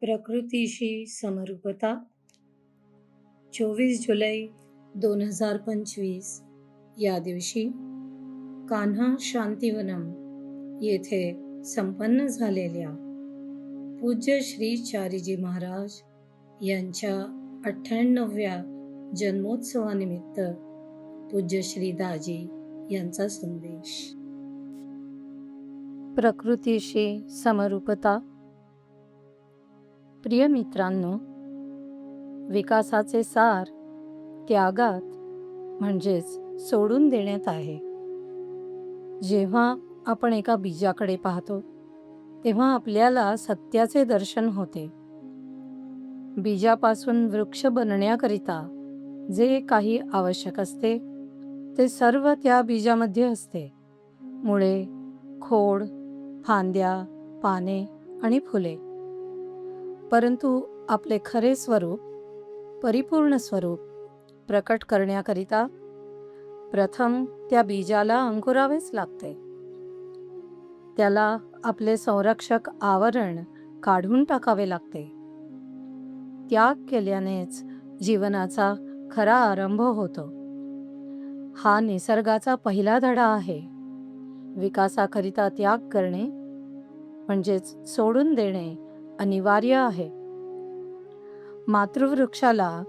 प्रकृतीशी समरूपता. चोवीस जुलै दोन हजार पंचवीस. या दिवशी कान्हा शांतिवनम येथे संपन्न झालेल्या पूज्य श्री चारीजी महाराज यांच्या अठ्ठ्याण्णव्या जन्मोत्सवानिमित्त पूज्य श्री दाजी यांचा संदेश. प्रकृतीशी समरूपता. प्रिय मित्रांनो विकासाचे सार त्यागात म्हणजेच सोडून देण्यात आहे. जेव्हा आपण एका बीजाकडे पाहतो तेव्हा आपल्याला सत्याचे दर्शन होते. बीजापासून वृक्ष बनण्याकरिता जे काही आवश्यक असते ते सर्व त्या बीजामध्ये असते. मुळे खोड फांद्या पाने आणि फुले. परंतु आपले खरे स्वरूप परिपूर्ण स्वरूप प्रकट करण्याकरिता प्रथम त्या बीजाला अंकुरावेच लागते. त्याला आपले संरक्षक आवरण काढून टाकावे लागते. त्याग केल्यानेच जीवनाचा खरा आरंभ होतो. हा निसर्गाचा पहिला धडा आहे. विकासाकरिता त्याग करणे म्हणजेच सोडून देणे अनिवार्य आहे. मातृवृक्षाला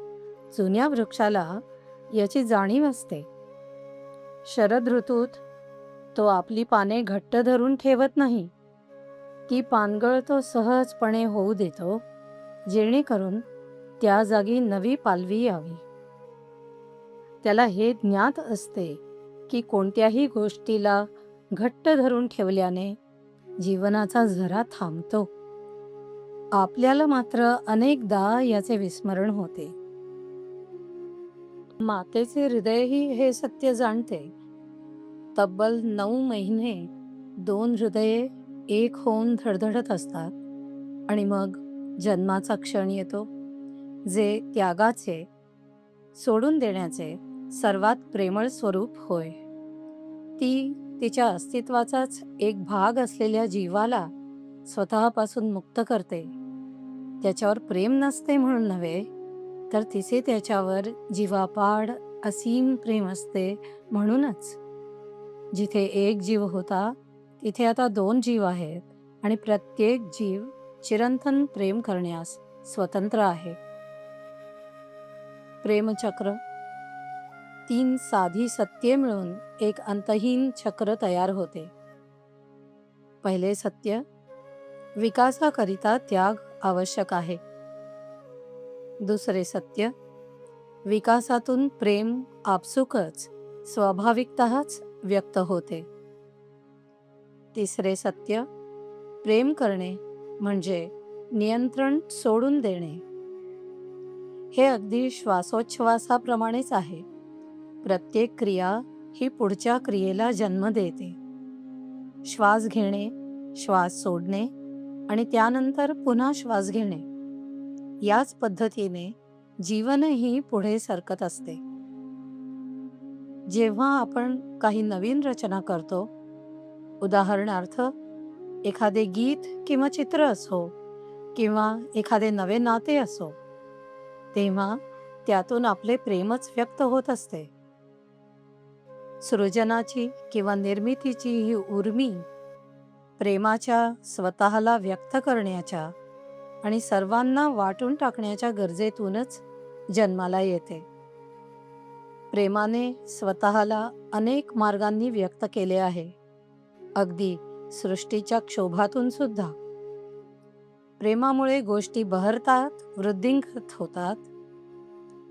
जुन्या वृक्षाला याची जाणीव असते. शरद ऋतूत तो आपली पाने घट्ट धरून ठेवत नाही. ती पानगळ तो सहजपणे होऊ देतो जेणेकरून त्या जागी नवी पालवी यावी. त्याला हे ज्ञात असते की कोणत्याही गोष्टीला घट्ट धरून ठेवल्याने जीवनाचा झरा थांबतो. आपल्याला मात्र अनेकदा याचे विस्मरण होते. मातेचे हृदयही हे सत्य जाणते. तब्बल नऊ महिने दोन हृदये एक होऊन धडधडत असतात आणि मग जन्माचा क्षण येतो जे त्यागाचे सोडून देण्याचे सर्वात प्रेमळ स्वरूप होय. ती तिच्या अस्तित्वाचाच एक भाग असलेल्या जीवाला स्वतःपासून मुक्त करते. त्याच्यावर प्रेम नसते म्हणून नव्हे तर तिचे त्याच्यावर जीवापाड असीम प्रेम असते म्हणूनच. जिथे एक जीव होता तिथे आता दोन जीव आहेत आणि प्रत्येक जीव चिरंतन प्रेम करण्यास स्वतंत्र आहे. प्रेमचक्र. तीन साधी सत्ये मिळून एक अंतहीन चक्र तयार होते. पहिले सत्य विकासाकरिता त्याग आवश्यक आहे. दुसरे सत्य विकासातून प्रेम आपसुकच स्वाभाविकतःच व्यक्त होते. तिसरे सत्य प्रेम करणे म्हणजे नियंत्रण सोडून देणे. हे अगदी श्वासोच्छवासाप्रमाणेच आहे. प्रत्येक क्रिया ही पुढच्या क्रियेला जन्म देते. श्वास घेणे श्वास सोडणे आणि त्यानंतर पुन्हा श्वास घेणे. याच पद्धतीने जीवनही पुढे सरकत असते. जेव्हा आपण काही नवीन रचना करतो उदाहरणार्थ एखादे गीत किंवा चित्र असो किंवा एखादे नवे नाते असो तेव्हा त्यातून आपले प्रेमच व्यक्त होत असते. सृजनाची किंवा निर्मितीची ही उर्मी प्रेमाच्या स्वतःला व्यक्त करण्याच्या आणि सर्वांना वाटून टाकण्याच्या गरजेतूनच जन्माला येते. प्रेमाने स्वतःला अनेक मार्गांनी व्यक्त केले आहे. अगदी सृष्टीच्या क्षोभातून सुद्धा. प्रेमामुळे गोष्टी बहरतात वृद्धिंगत होतात.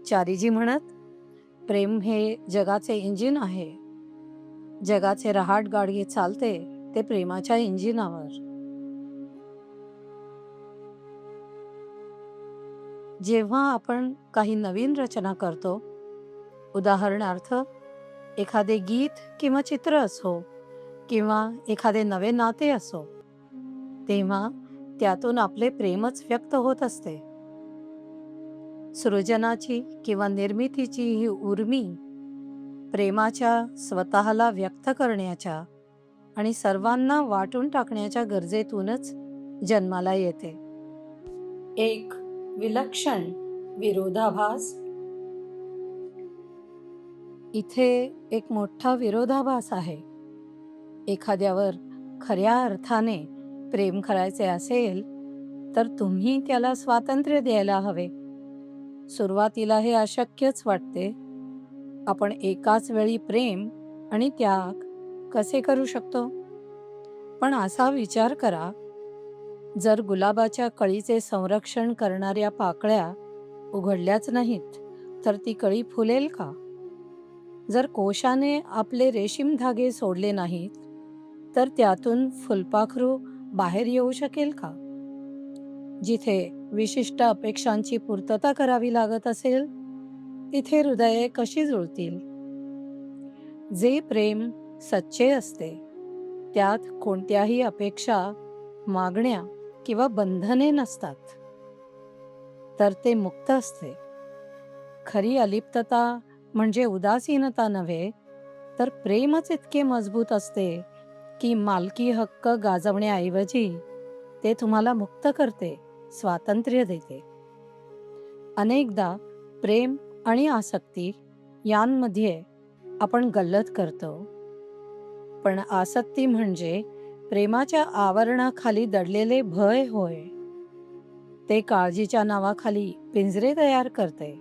चारीजी म्हणत प्रेम हे जगाचे इंजिन आहे. जगाचे रहाट गाडगे चालते. ते प्रेमाच्या इंजिनावर. जेव्हा आपण काही नवीन रचना करतो उदाहरणार्थ एखादे गीत किंवा चित्र असो किंवा एखादे नवे नाते असो तेव्हा त्यातून आपले प्रेमच व्यक्त होत असते. सृजनाची किंवा निर्मितीची ही उर्मी प्रेमाच्या स्वतःला व्यक्त करण्याच्या आणि सर्वांना वाटून टाकण्याच्या गरजेतूनच जन्माला येते. एक विलक्षण विरोधाभास. इथे एक मोठा विरोधाभास आहे. एखाद्यावर खऱ्या अर्थाने प्रेम करायचे असेल तर तुम्ही त्याला स्वातंत्र्य द्यायला हवे. सुरुवातीला हे अशक्यच वाटते. आपण एकाच वेळी प्रेम आणि त्याग कसे करू शकतो? पण असा विचार करा जर गुलाबाच्या कळीचे संरक्षण करणाऱ्या पाकळ्या उघडल्याच नाहीत तर ती कळी फुलेल का? जर कोशाने आपले रेशीम धागे सोडले नाहीत तर त्यातून फुलपाखरू बाहेर येऊ शकेल का? जिथे विशिष्ट अपेक्षांची पूर्तता करावी लागत असेल तिथे हृदये कशी जुळतील? जे प्रेम सच्चे असते. त्यात कोणत्याही अपेक्षा मागण्या किंवा बंधने नसतात. तर ते मुक्त असते. खरी अलिप्तता म्हणजे उदासीनता नव्हे तर प्रेमच इतके मजबूत असते की मालकी हक्क गाजवण्याऐवजी ते तुम्हाला मुक्त करते स्वातंत्र्य देते. अनेकदा प्रेम आणि आसक्ती यांमध्ये आपण गल्लत करतो. पण आसक्ती म्हणजे प्रेमाच्या आवरणाखाली दडलेले भय होय. ते काळजीच्या नावाखाली पिंजरे तयार करते.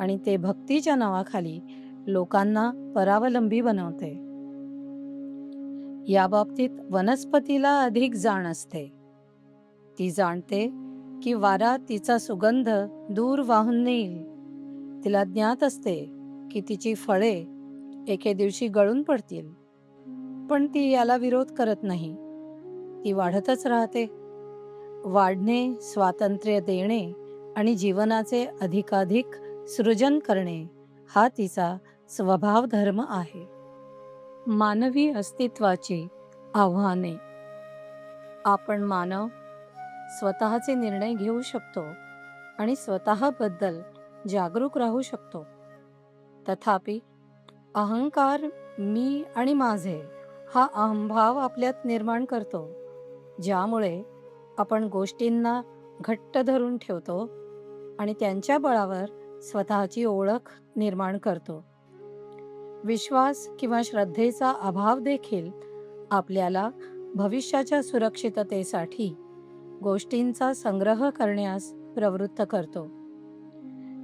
आणि ते भक्तीच्या नावाखाली लोकांना परावलंबी बनवते. या बाबतीत वनस्पतीला अधिक जाण असते. ती जाणते की वारा तिचा सुगंध दूर वाहून नेईल. तिला ज्ञात असते की तिची फळे एके दिवशी गळून पडतील. पण ती याला विरोध करत नाही. ती वाढतच राहते. वाढणे स्वातंत्र्य देणे आणि जीवनाचे अधिकाधिक सृजन करणे हा तिचा स्वभाव धर्म आहे. मानवी अस्तित्वाची आव्हाने. आपण मानव स्वतःचे निर्णय घेऊ शकतो आणि स्वतःबद्दल जागरूक राहू शकतो. तथापि अहंकार मी आणि माझे हा अहंभाव आपल्यात निर्माण करतो ज्यामुळे आपण गोष्टींना घट्ट धरून ठेवतो आणि त्यांच्या बळावर स्वतःची ओळख निर्माण करतो. विश्वास किंवा श्रद्धेचा अभाव देखील आपल्याला भविष्याच्या सुरक्षिततेसाठी गोष्टींचा संग्रह करण्यास प्रवृत्त करतो.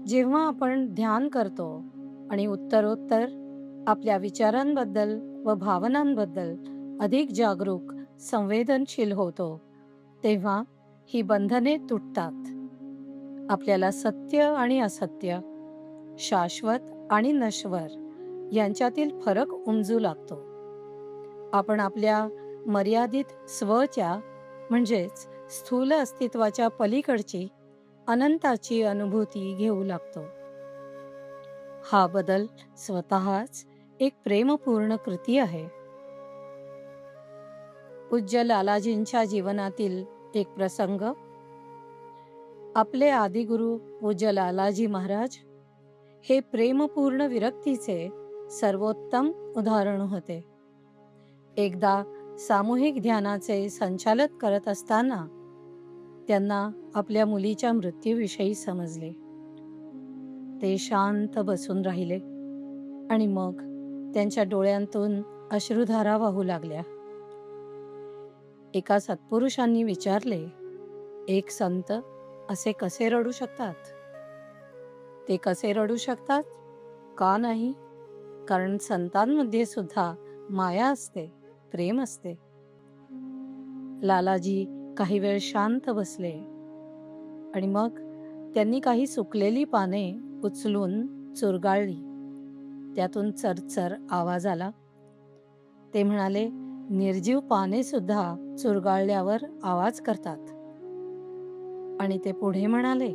जेव्हा आपण ध्यान करतो आणि उत्तरोत्तर आपल्या विचारांबद्दल व भावनांबद्दल अधिक जागरूक संवेदनशील होतो तेव्हा ही बंधने तुटतात. आपल्याला सत्य आणि असत्य शाश्वत आणि नश्वर यांच्यातील फरक उमजू लागतो. आपण आपल्या मर्यादित स्वच्या म्हणजेच स्थूल अस्तित्वाच्या पलीकडची अनंताची अनुभूती घेऊ लागतो. हा बदल स्वतःच एक प्रेमपूर्ण कृती आहे. पूज्य लालाजींच्या जीवनातील एक प्रसंग. आपले आदिगुरु पूज्य लालाजी महाराज हे प्रेमपूर्ण विरक्तीचे सर्वोत्तम उदाहरण होते. एकदा सामूहिक ध्यानाचे संचालक करत असताना त्यांना आपल्या मुलीच्या मृत्यूविषयी समजले. ते शांत बसून राहिले आणि मग त्यांच्या डोळ्यांतून अश्रुधारा वाहू लागल्या. एका सत्पुरुषांनी विचारले एक संत असे कसे रडू शकतात? ते कसे रडू शकतात? का नाही? कारण संतांमध्ये सुद्धा माया असते प्रेम असते. लालाजी काही वेळ शांत बसले आणि मग त्यांनी काही सुकलेली पाने उचलून चुरगाळली. त्यातून चरचर आवाज आला. ते म्हणाले निर्जीव पाने सुद्धा चुरगाळल्यावर आवाज करतात. आणि ते पुढे म्हणाले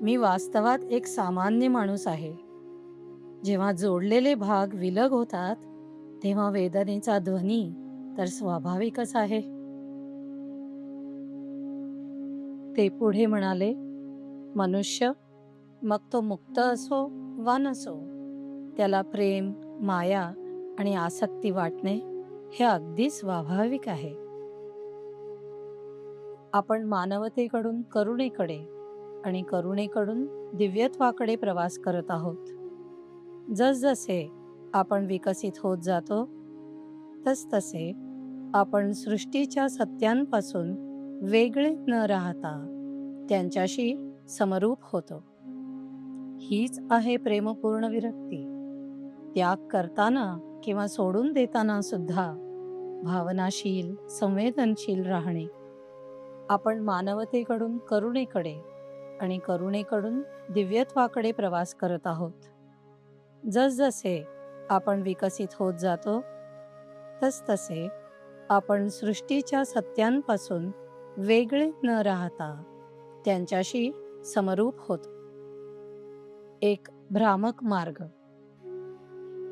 मी वास्तवात एक सामान्य माणूस आहे. जेव्हा जोडलेले भाग विलग होतात तेव्हा वेदनेचा ध्वनी तर स्वाभाविकच आहे. ते पुढे म्हणाले मनुष्य मग तो मुक्त असो वा नसो त्याला प्रेम माया आणि आसक्ती वाटणे हे अगदी स्वाभाविक आहे. आपण मानवतेकडून करुणेकडे आणि करुणेकडून दिव्यत्वाकडे प्रवास करत आहोत. जसजसे आपण विकसित होत जातो तसतसे आपण सृष्टीच्या सत्यांपासून वेगळे न राहता त्यांच्याशी समरूप होतो. हीच आहे प्रेमपूर्ण विरक्ती. त्याग करताना किंवा सोडून देताना सुद्धा भावनाशील संवेदनशील राहणे. आपण मानवतेकडून करुणेकडे आणि करुणेकडून दिव्यत्वाकडे प्रवास करत आहोत. जसजसे आपण विकसित होत जातो तसतसे आपण सृष्टीच्या सत्यांपासून वेगळे न राहता त्यांच्याशी समरूप होतो. एक भ्रामक मार्ग.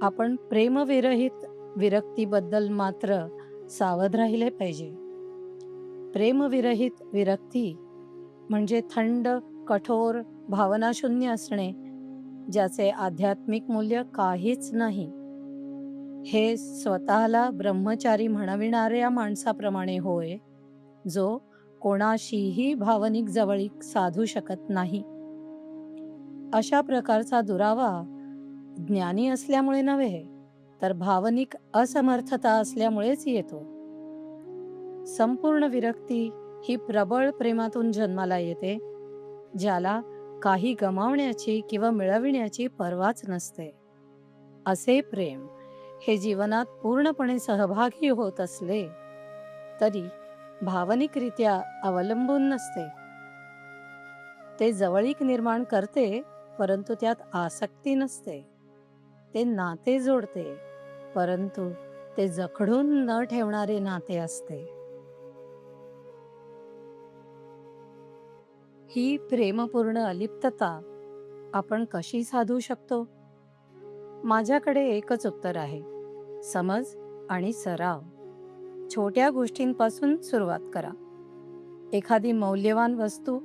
आपण प्रेमविरहित विरक्तीबद्दल मात्र सावध राहिले पाहिजे. प्रेमविरहित विरक्ती म्हणजे थंड कठोर भावनाशून्य असणे ज्याचे आध्यात्मिक मूल्य काहीच नाही. हे स्वतःला ब्रह्मचारी म्हणविणाऱ्या माणसाप्रमाणे होय जो कोणाशीही भावनिक जवळीक साधू शकत नाही. अशा प्रकारचा दुरावा ज्ञानी असल्यामुळे नव्हे तर भावनिक असमर्थता असल्यामुळेच येतो. संपूर्ण विरक्ती ही प्रबळ प्रेमातून जन्माला येते ज्याला काही गमावण्याची किंवा मिळविण्याची पर्वाच नसते. असे प्रेम हे जीवनात पूर्णपणे सहभागी होत असले तरी भावनिकरित्या अवलंबून नसते. ते जवळीक निर्माण करते परंतु त्यात आसक्ती नसते. ते नाते जोडते परंतु ते जखडून न ठेवणारे नाते असते. ही प्रेमपूर्ण अलिप्तता आपण कशी साधू शकतो? माझ्याकडे एकच उत्तर आहे समज आणि सराव. छोट्या गोष्टींपासून सुरुवात करा. एखादी मौल्यवान वस्तू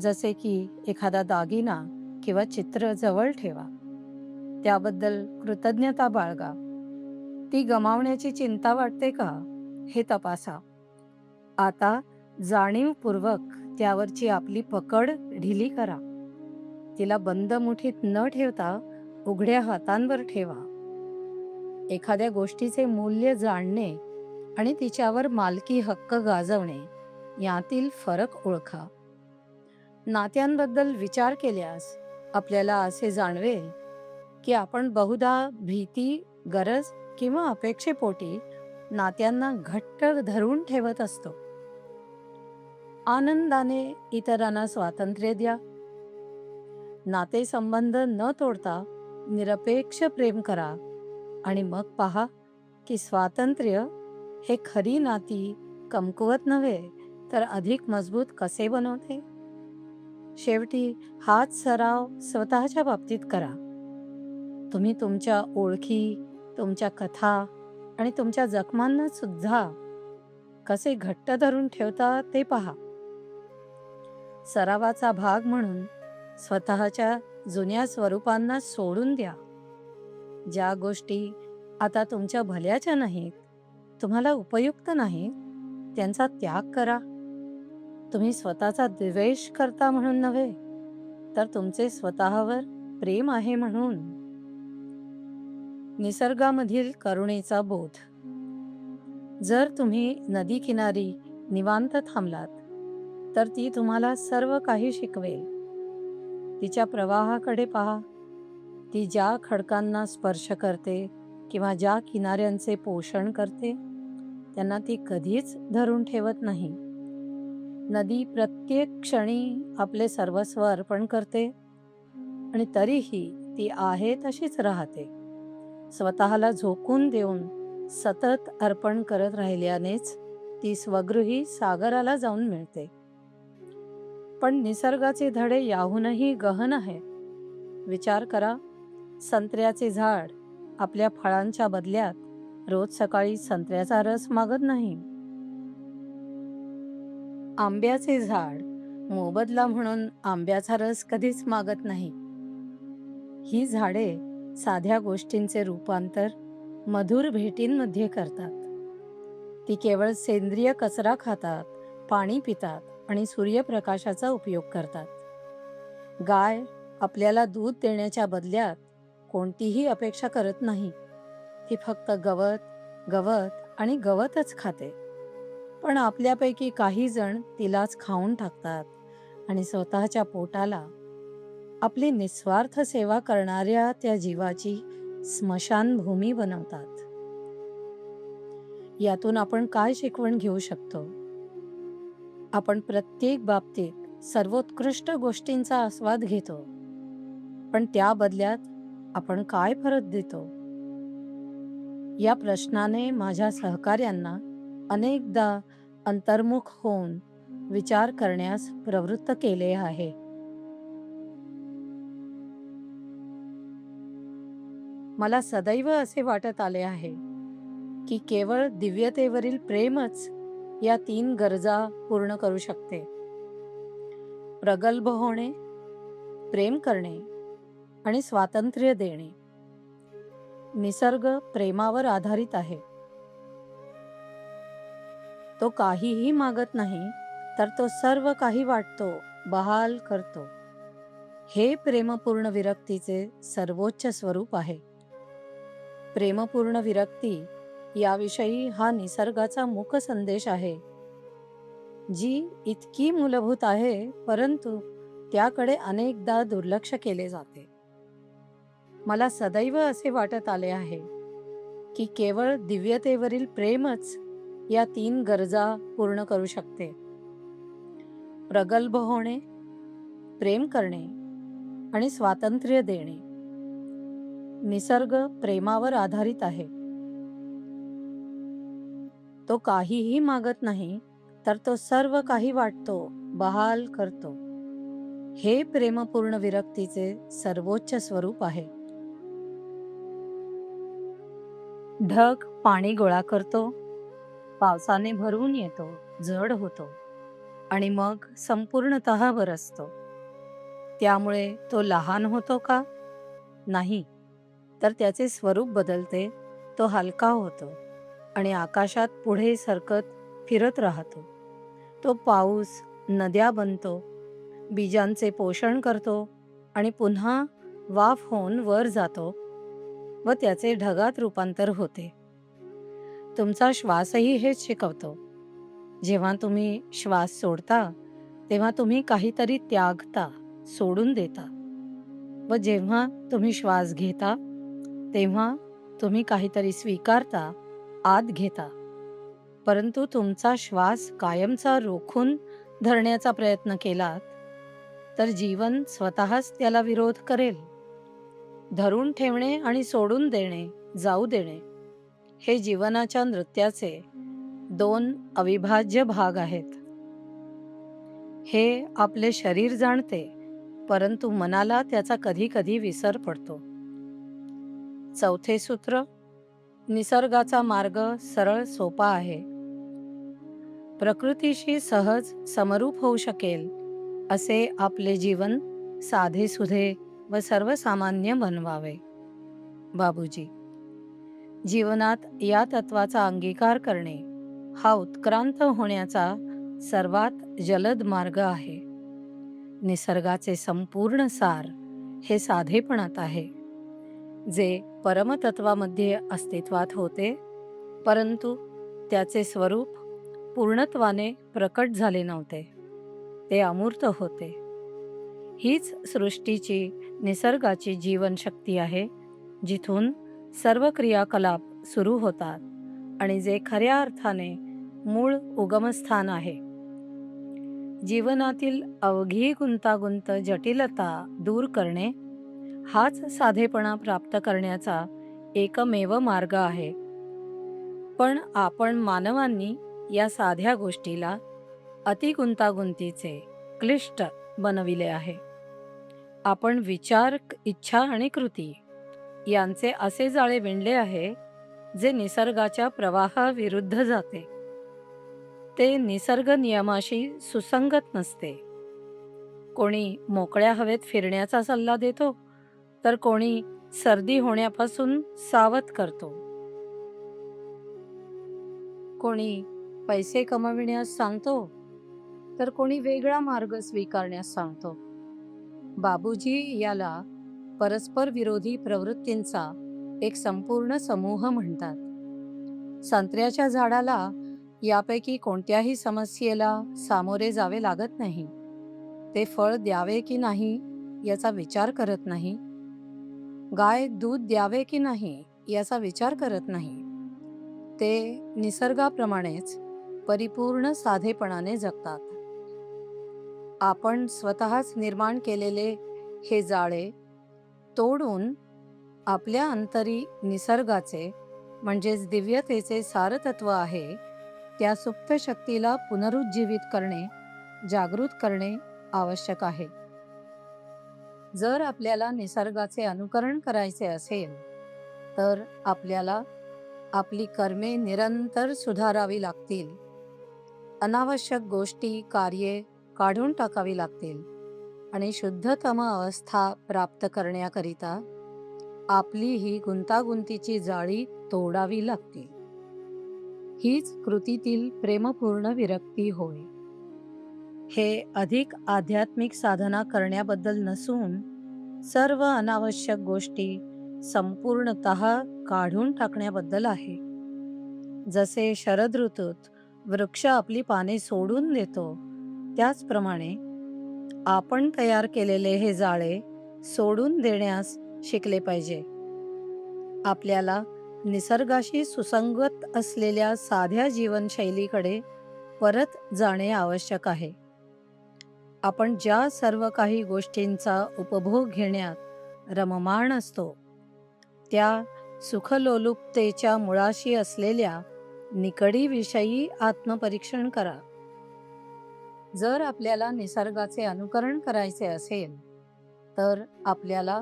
जसे की एखादा दागिना किंवा चित्र जवळ ठेवा. त्याबद्दल कृतज्ञता बाळगा. ती गमावण्याची चिंता वाटते का? हे तपासा. आता जाणीवपूर्वक त्यावरची आपली पकड ढिली करा. तिला बंद मुठीत न ठेवता उघड्या हातांवर ठेवा. एखाद्या गोष्टीचे मूल्य जाणणे आणि तिच्यावर मालकी हक्क गाजवणे यातील फरक ओळखा. नात्यांबद्दल विचार केल्यास आपल्याला असे जाणवेल की आपण बहुधा भीती गरज किंवा अपेक्षेपोटी नात्यांना घट्ट धरून ठेवत असतो. आनंदाने इतरांना स्वातंत्र्य द्या. नातेसंबंध न तोडता निरपेक्ष प्रेम करा आणि मग पहा की स्वातंत्र्य हे खरी नाती कमकुवत नव्हे तर अधिक मजबूत कसे बनवते? शेवटी हाच सराव स्वतःच्या बाबतीत करा. तुम्ही तुमच्या ओळखी तुमच्या कथा आणि तुमच्या जखमांना सुद्धा कसे घट्ट धरून ठेवता ते पहा. सरावाचा भाग म्हणून स्वतःच्या जुन्या स्वरूपांना सोडून द्या. ज्या गोष्टी आता तुमच्या भल्याच्या नाहीत तुम्हाला उपयुक्त नाहीत त्यांचा त्याग करा. तुम्ही स्वतःचा द्वेष करता म्हणून नव्हे तर तुमचे स्वतःवर प्रेम आहे म्हणून. निसर्गामधील करुणेचा बोध. जर तुम्ही नदी किनारी निवांत थांबलात तर ती तुम्हाला सर्व काही शिकवेल. तिच्या प्रवाहाकडे पहा. ती ज्या खडकांना स्पर्श करते किंवा ज्या किनाऱ्यांचे पोषण करते त्यांना ती कधीच धरून ठेवत नाही. नदी प्रत्येक क्षणी आपले सर्वस्व अर्पण करते आणि तरीही ती आहे तशीच राहते. स्वतःला झोकून देऊन सतत अर्पण करत राहिल्यानेच ती स्वगृही सागराला जाऊन मिळते. पण निसर्गाचे धडे याहूनही गहन आहे. विचार करा संत्र्याचे झाड आपल्या फळांच्या बदल्यात रोज सकाळी संत्र्याचा रस मागत नाही. आंब्याचे झाड मोबदला म्हणून आंब्याचा रस कधीच मागत नाही. ही झाडे साध्या गोष्टींचे रूपांतर मधुर भेटींमध्ये करतात. ती केवळ सेंद्रिय कचरा खातात पाणी पितात आणि सूर्यप्रकाशाचा उपयोग करतात. गाय आपल्याला दूध देण्याच्या बदल्यात कोणतीही अपेक्षा करत नाही. ती फक्त गवत गवत आणि गवतच खाते. पण आपल्यापैकी काही जण तिलाच खाऊन टाकतात आणि स्वतःच्या पोटाला आपली निस्वार्थ सेवा करणाऱ्या त्या जीवाची स्मशानभूमी बनवतात. यातून आपण काय शिकवण घेऊ शकतो? आपण प्रत्येक बाबतीत सर्वोत्कृष्ट गोष्टींचा आस्वाद घेतो. पण त्या बदल्यात आपण काय परत देतो? या प्रश्नाने माझ्या सहकार्यांना अनेकदा अंतर्मुख होऊन विचार करण्यास प्रवृत्त केले आहे. मला सदैव असे वाटत आले आहे की केवळ दिव्यतेवरील प्रेमच या तीन गरजा पूर्ण करू शकते. प्रगल्भ होणे प्रेम करणे आणि स्वातंत्र्य देणे. निसर्ग प्रेमावर आधारित आहे. तो काहीही मागत नाही तर तो सर्व काही वाटतो बहाल करतो. हे प्रेमपूर्ण विरक्तीचे सर्वोच्च स्वरूप आहे. प्रेमपूर्ण विरक्ती याविषयी हा निसर्गाचा मुख संदेश आहे. जी इतकी मूलभूत आहे परंतु त्याकडे अनेकदा दुर्लक्ष केले जाते. मला सदैव असे वाटत आले आहे की केवळ दिव्यतेवरील प्रेमच या तीन गरजा पूर्ण करू शकते. प्रगल्भ होणे प्रेम करणे आणि स्वातंत्र्य देणे. निसर्ग प्रेमावर आधारित आहे. तो काहीही मागत नाही तर तो सर्व काही वाटतो बहाल करतो. हे प्रेमपूर्ण विरक्तीचे सर्वोच्च स्वरूप आहे. ढग पाणी गोळा करतो पावसाने भरून येतो जड होतो आणि मग संपूर्णत बरसतो. त्यामुळे तो लहान होतो का? नाही. तर त्याचे स्वरूप बदलते तो हलका होतो आणि आकाशात पुढे सरकत फिरत राहतो. तो पाऊस नद्या बनतो बीजांचे पोषण करतो आणि पुन्हा वाफ होऊन वर जातो व त्याचे ढगात रूपांतर होते. तुमचा श्वासही हेच शिकवतो. जेव्हा तुम्ही श्वास सोडता तेव्हा तुम्ही काहीतरी त्यागता सोडून देता व जेव्हा तुम्ही श्वास घेता तेव्हा तुम्ही काहीतरी स्वीकारता आत घेता. परंतु तुमचा श्वास कायमचा रोखून धरण्याचा प्रयत्न केलात तर जीवन स्वतःच त्याला विरोध करेल. धरून ठेवणे आणि सोडून देणे जाऊ देणे हे जीवनाच्या नृत्याचे दोन अविभाज्य भाग आहेत. हे आपले शरीर जाणते परंतु मनाला त्याचा कधी कधी विसर पडतो. चौथे सूत्र निसर्गाचा मार्ग सरळ सोपा आहे. प्रकृतीशी सहज समरूप होऊ शकेल असे आपले जीवन साधे सुधे व सर्वसामान्य बनवावे. बाबूजी जीवनात या तत्वाचा अंगीकार करणे हा उत्क्रांत होण्याचा सर्वात जलद मार्ग आहे. निसर्गाचे संपूर्ण सार हे साधेपणात आहे जे परमतत्वामध्ये अस्तित्वात होते. परंतु त्याचे स्वरूप पूर्णत्वाने प्रकट झाले नव्हते. ते अमूर्त होते. हीच सृष्टीची निसर्गाची जीवनशक्ती आहे जिथून सर्व क्रियाकलाप सुरू होतात आणि जे खऱ्या अर्थाने मूळ उगमस्थान आहे. जीवनातील अवघी गुंतागुंत जटिलता दूर करणे हाच साधेपणा प्राप्त करण्याचा एकमेव मार्ग आहे. पण आपण मानवांनी या साध्या गोष्टीला अतिगुंतागुंतीचे क्लिष्ट बनविले आहे. आपण विचार इच्छा आणि कृती यांचे असे जाळे विणले आहे जे निसर्गाच्या प्रवाहाविरुद्ध जाते. ते निसर्ग नियमाशी सुसंगत नसते. कोणी मोकळ्या हवेत फिरण्याचा सल्ला देतो तर कोणी सर्दी होण्यापासून सावध करतो. कोणी पैसे कमविण्यास सांगतो तर कोणी वेगळा मार्ग स्वीकारण्यास सांगतो. बाबूजी याला परस्पर विरोधी प्रवृत्तींचा एक संपूर्ण समूह म्हणतात. संत्र्याच्या झाडाला यापैकी कोणत्याही समस्येला सामोरे जावे लागत नाही. ते फळ द्यावे की नाही याचा विचार करत नाही. गाय दूध द्यावे की नाही याचा विचार करत नाही. ते निसर्गाप्रमाणेच परिपूर्ण साधेपणाने जगतात. आपण स्वतःच निर्माण केलेले हे जाळे तोडून आपल्या अंतरी निसर्गाचे म्हणजेच दिव्यतेचे सारतत्व आहे त्या सुप्त शक्तीला पुनरुज्जीवित करणे जागृत करणे आवश्यक आहे. जर आपल्याला निसर्गाचे अनुकरण करायचे असेल तर आपल्याला आपली कर्मे निरंतर सुधारावी लागतील. अनावश्यक गोष्टी कार्ये काढून टाकावी लागतील आणि शुद्धतम अवस्था प्राप्त करण्याकरिता आपली ही गुंतागुंतीची जाळी तोडावी लागते. हीच कृतीतील प्रेमपूर्ण विरक्ती होय. हे अधिक आध्यात्मिक साधना करण्याबद्दल नसून सर्व अनावश्यक गोष्टी संपूर्णत काढून टाकण्याबद्दल आहे. जसे शरद ऋतूत वृक्ष आपली पाने सोडून देतो त्याचप्रमाणे आपण तयार केलेले हे जाळे सोडून देण्यास शिकले पाहिजे. आपल्याला निसर्गाशी सुसंगत असलेल्या साध्या जीवनशैलीकडे परत जाणे आवश्यक आहे. आपण ज्या सर्व काही गोष्टींचा उपभोग घेण्यात रममाण असतो त्या सुखलोलुपतेच्या मुळाशी असलेल्या निकडीविषयी आत्मपरीक्षण करा. जर आपल्याला निसर्गाचे अनुकरण करायचे असेल तर आपल्याला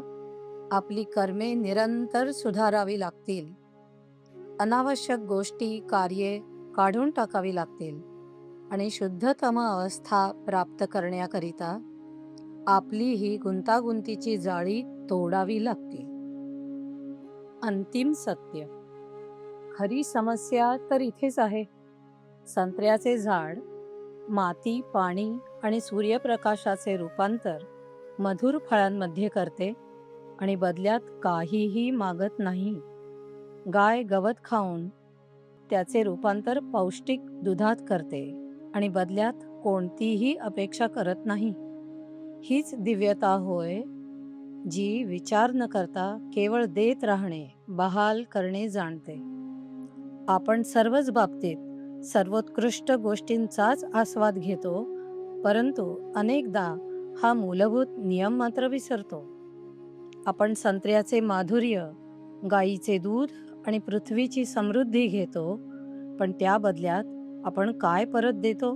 आपली कर्मे निरंतर सुधारावी लागतील. अनावश्यक गोष्टी कार्ये काढून टाकावी लागतील. आणि शुद्धतम अवस्था प्राप्त करण्याकरिता आपली ही गुंतागुंतीची जाळी तोडावी लागते. अंतिम सत्य. खरी समस्या तर इथेच आहे. संत्र्याचे झाड माती पाणी आणि सूर्यप्रकाशाचे रूपांतर मधुर फळांमध्ये करते आणि बदल्यात काहीही मागत नाही. गाय गवत खाऊन त्याचे रूपांतर पौष्टिक दुधात करते. आणि बदल्यात कोणतीही अपेक्षा करत नाही. हीच दिव्यता होय जी विचार न करता केवळ देत राहणे बहाल करणे जाणते. आपण सर्वच बाबतीत सर्वोत्कृष्ट गोष्टींचाच आस्वाद घेतो परंतु अनेकदा हा मूलभूत नियम मात्र विसरतो. आपण संत्र्याचे माधुर्य गाईचे दूध आणि पृथ्वीची समृद्धी घेतो पण त्या बदल्यात आपण काय परत देतो?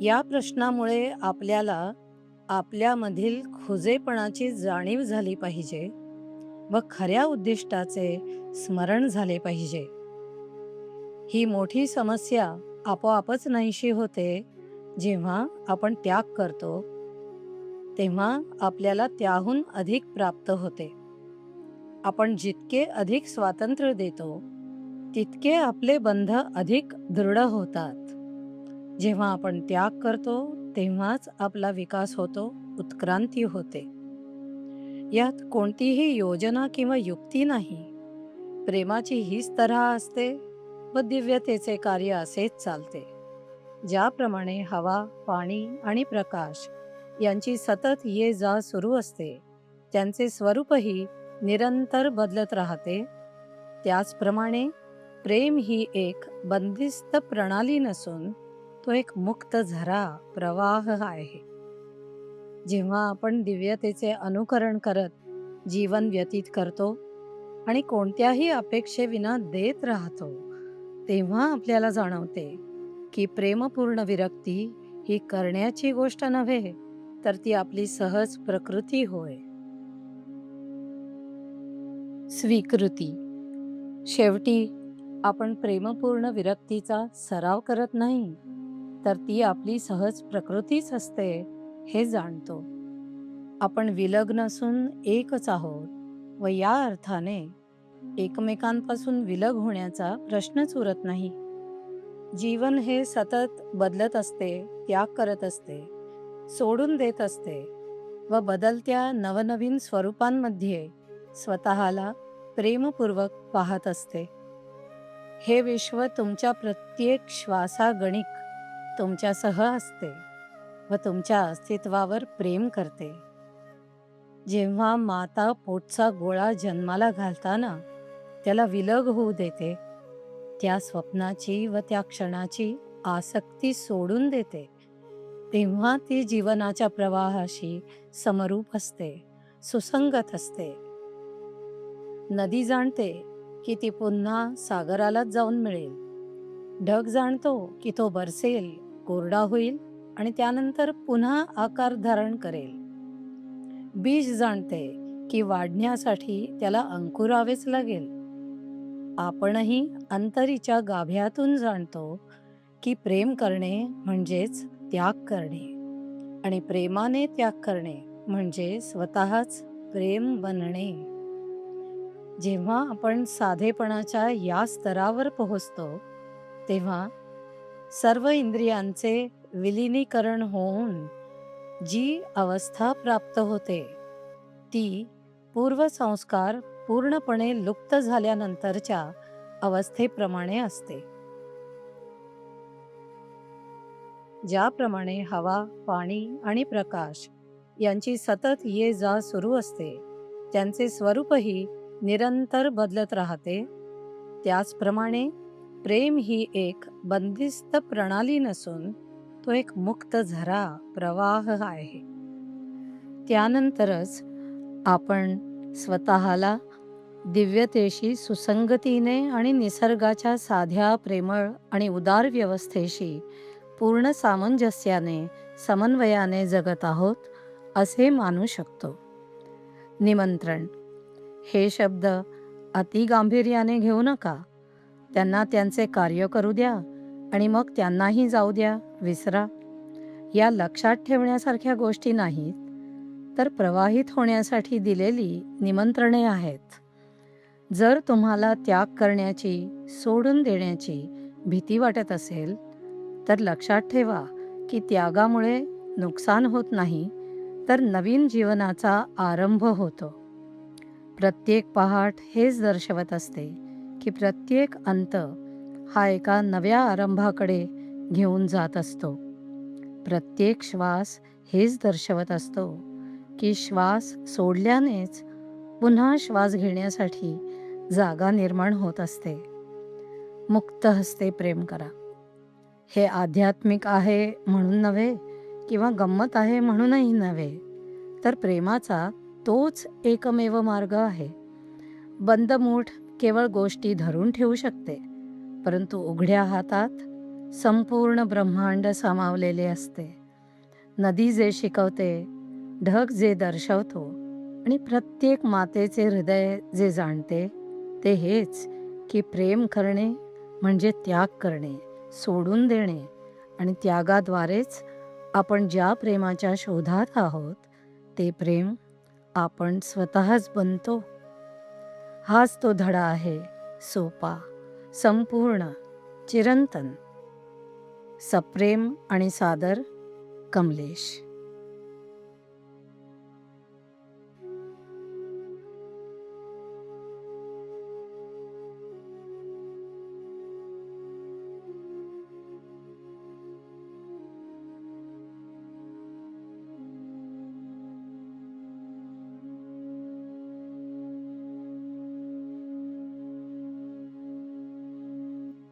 या प्रश्नामुळे आपल्याला आपल्यामधील खुजेपणाची जाणीव झाली पाहिजे व खऱ्या उद्दिष्टाचे स्मरण झाले पाहिजे. ही मोठी समस्या आपोआपच नाहीशी होते जेव्हा आपण त्याग करतो तेव्हा आपल्याला त्याहून अधिक प्राप्त होते. आपण जितके अधिक स्वातंत्र्य देतो तितके आपले बंध अधिक दृढ होतात. जेव्हा आपण त्याग करतो तेव्हाच आपला विकास होतो उत्क्रांती होते. यात कोणतीही योजना किंवा युक्ती नाही. प्रेमाची हीच तऱ्हा असते व दिव्यतेचे कार्य असेच चालते. ज्याप्रमाणे हवा पाणी आणि प्रकाश यांची सतत ये जा सुरू असते त्यांचे स्वरूपही निरंतर बदलत राहते. त्याचप्रमाणे प्रेम ही एक बंदिस्त प्रणाली नसून तो एक मुक्त झरा प्रवाह आहे. जेव्हा आपण दिव्यतेचे अनुकरण करत जीवन व्यतीत करतो आणि कोणत्याही अपेक्षेविना देत राहतो तेव्हा आपल्याला जाणवते की प्रेमपूर्ण विरक्ती ही करण्याची गोष्ट नव्हे तर ती आपली सहज प्रकृती होय. स्वीकृती. शेवटी आपण प्रेमपूर्ण विरक्तीचा सराव करत नाही तर ती आपली सहज प्रकृतीच असते हे जाणतो. आपण विलग नसून एकच आहोत व या अर्थाने एकमेकांपासून विलग होण्याचा प्रश्नच उरत नाही. जीवन हे सतत बदलत असते त्याग करत असते सोडून देत असते व बदलत्या नवनवीन स्वरूपांमध्ये स्वतःला प्रेमपूर्वक पाहत असते. हे विश्व तुमच्या प्रत्येक श्वासागणिक तुमच्यासह असते व तुमच्या अस्तित्वावर प्रेम करते. जेव्हा माता पोटचा गोळा जन्माला घालताना त्याला विलग होऊ देते त्या स्वप्नाची व त्या क्षणाची आसक्ती सोडून देते तेव्हा ती जीवनाच्या प्रवाहाशी समरूप असते सुसंगत असते. नदी जाणते की ती पुन्हा सागरालाच जाऊन मिळेल. ढग जाणतो की तो बरसेल कोरडा होईल आणि त्यानंतर पुन्हा आकार धारण करेल. बीज जाणते की वाढण्यासाठी त्याला अंकुरावेच लागेल. आपणही अंतरीच्या गाभ्यातून जाणतो की प्रेम करणे म्हणजेच त्याग करणे आणि प्रेमाने त्याग करणे म्हणजे स्वतःच प्रेम बनणे. जेव्हा आपण साधेपणाच्या या स्तरावर पोहोचतो तेव्हा सर्व इंद्रियांचे विलिनीकरण होऊन जी अवस्था प्राप्त होते ती पूर्वसंस्कार पूर्णपणे लुप्त झाल्यानंतरच्या अवस्थेप्रमाणे असते. ज्याप्रमाणे हवा पाणी आणि प्रकाश यांची सतत ये जा सुरू असते त्यांचे स्वरूपही निरंतर बदलत राहते. त्याचप्रमाणे प्रेम ही एक बंदिस्त प्रणाली नसून तो एक मुक्त झरा प्रवाह आहे. त्यानंतरच आपण स्वतःला दिव्यतेशी सुसंगतीने आणि निसर्गाच्या साध्या प्रेमळ आणि उदार व्यवस्थेशी पूर्ण सामंजस्याने समन्वयाने जगत आहोत असे मानू शकतो. निमंत्रण. हे शब्द अति गांभीर्याने घेऊ नका. त्यांना त्यांचे कार्य करू द्या आणि मग त्यांनाही जाऊ द्या विसरा. या लक्षात ठेवण्यासारख्या गोष्टी नाहीत तर प्रवाहित होण्यासाठी दिलेली निमंत्रणे आहेत. जर तुम्हाला त्याग करण्याची सोडून देण्याची भीती वाटत असेल तर लक्षात ठेवा की त्यागामुळे नुकसान होत नाही तर नवीन जीवनाचा आरंभ होतो. प्रत्येक पहाट हेच दर्शवत असते की प्रत्येक अंत हा एका नव्या आरंभाकडे घेऊन जात असतो. प्रत्येक श्वास हेच दर्शवत असतो की श्वास सोडल्यानेच पुन्हा श्वास घेण्यासाठी जागा निर्माण होत असते. मुक्त हस्ते प्रेम करा. हे आध्यात्मिक आहे म्हणून नव्हे किंवा गंमत आहे म्हणूनही नव्हे तर प्रेमाचा तोच एकमेव मार्ग आहे. बंद मूठ केवळ गोष्टी धरून ठेवू शकते परंतु उघड्या हातात संपूर्ण ब्रह्मांड सामावलेले असते. नदी जे शिकवते ढग जे दर्शवतो आणि प्रत्येक मातेचे हृदय जे जाणते ते हेच की प्रेम करणे म्हणजे त्याग करणे सोडून देणे आणि त्यागाद्वारेच आपण ज्या प्रेमाच्या शोधात आहोत ते प्रेम आपण स्वतःच बनतो. हाच तो धडा आहे सोपा संपूर्ण चिरंतन. सप्रेम आणि सादर कमलेश.